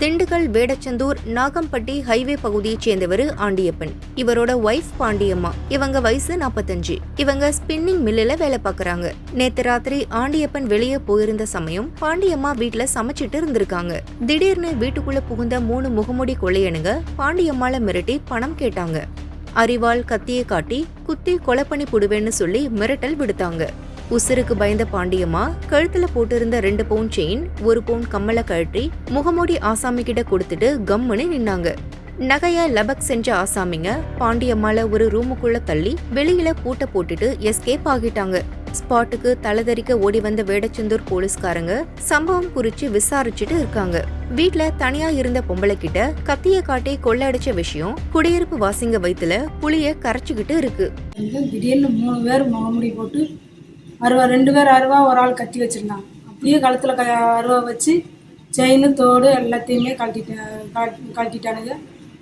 Dindigul Vedasandur Nagampatti highway பகுதியைச் சேர்ந்தவர் ஆண்டியப்பன். இவரோட ஒய்ஃப் பாண்டியம்மா. இவங்க வயசு நாற்பத்தஞ்சு இவங்க ஸ்பின்னிங் மில்லுல வேலை பார்க்கறாங்க. நேத்து ராத்திரி ஆண்டியப்பன் வெளியே போயிருந்த சமயம் பாண்டியம்மா வீட்டுல சமைச்சிட்டு இருந்திருக்காங்க. திடீர்னு வீட்டுக்குள்ள புகுந்த மூணு முகமுடி கொள்ளையனுங்க பாண்டியம்மால மிரட்டி பணம் கேட்டாங்க. அரிவாள் கத்தியை காட்டி குத்தி கொலை பண்ணி புடுவேன்னு சொல்லி மிரட்டல் விடுத்தாங்க. உசுருக்கு பயந்த பாண்டியம்மா கழுத்துல போட்டிருந்த ரெண்டு பவுன் செயின் ஒரு பவுன் கம்மலை கழற்றி முகமூடி ஆசாமி கிட்ட கொடுத்துட்டு கம்முன்னு நின்னாங்க. நகைய லபக் செஞ்ச ஆசாமிங்க பாண்டியம்மால ஒரு ரூமுக்குள்ள தள்ளி வெளியில பூட்ட போட்டுட்டு எஸ்கேப் ஆகிட்டாங்க. ஸ்பாட்டுக்கு தலதறிக்க ஓடி வந்த வேடச்செந்தூர் போலீஸ்காரங்க சம்பவம் குறிச்சு விசாரிச்சுட்டு இருக்காங்க. வீட்ல தனியா இருந்த பொம்பளை கிட்ட கத்திய காட்டி கொள்ளடிச்ச விஷயம் குடியிருப்பு வாசிங்க வயித்துல புளிய கரைச்சுக்கிட்டு இருக்கு. திடீர்னு மூணு பேர் முகமுடி போட்டு அருவா ரெண்டு பேர் அருவா ஒரு ஆள் கட்டி வச்சுருந்தான். அப்படியே கழுத்தில் க அருவா வச்சு செயின் தோடு எல்லாத்தையுமே கழட்டிட்டு கழ- கழட்டிட்டானுங்க.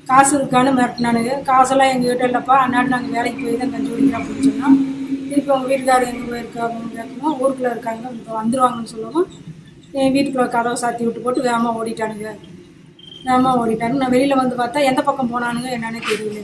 காசு இருக்கான்னு மிரட்டினானுங்க. காசெல்லாம் எங்கள் வீட்டில் இல்லைப்பா அன்னாடி நாங்கள் வேலைக்கு போய் தான் கஞ்சி குடிக்கிறோம் அப்படின்னு சொன்னோம் திருப்பி அவங்க வீட்டுக்காரர் எங்கே போயிருக்கா அப்படின்னு கேட்கணும் ஊருக்குள்ளே இருக்காங்க இப்போ வந்துடுவாங்கன்னு சொல்லவும். என் வீட்டுக்குள்ளே கதவை சாத்தி விட்டு போட்டு வேகமாக ஓடிட்டானுங்க. வேகமாக ஓடிட்டானுங்க. நான் வெளியில் வந்து பார்த்தா எந்த பக்கம் போனானுங்க என்னன்னே தெரியல.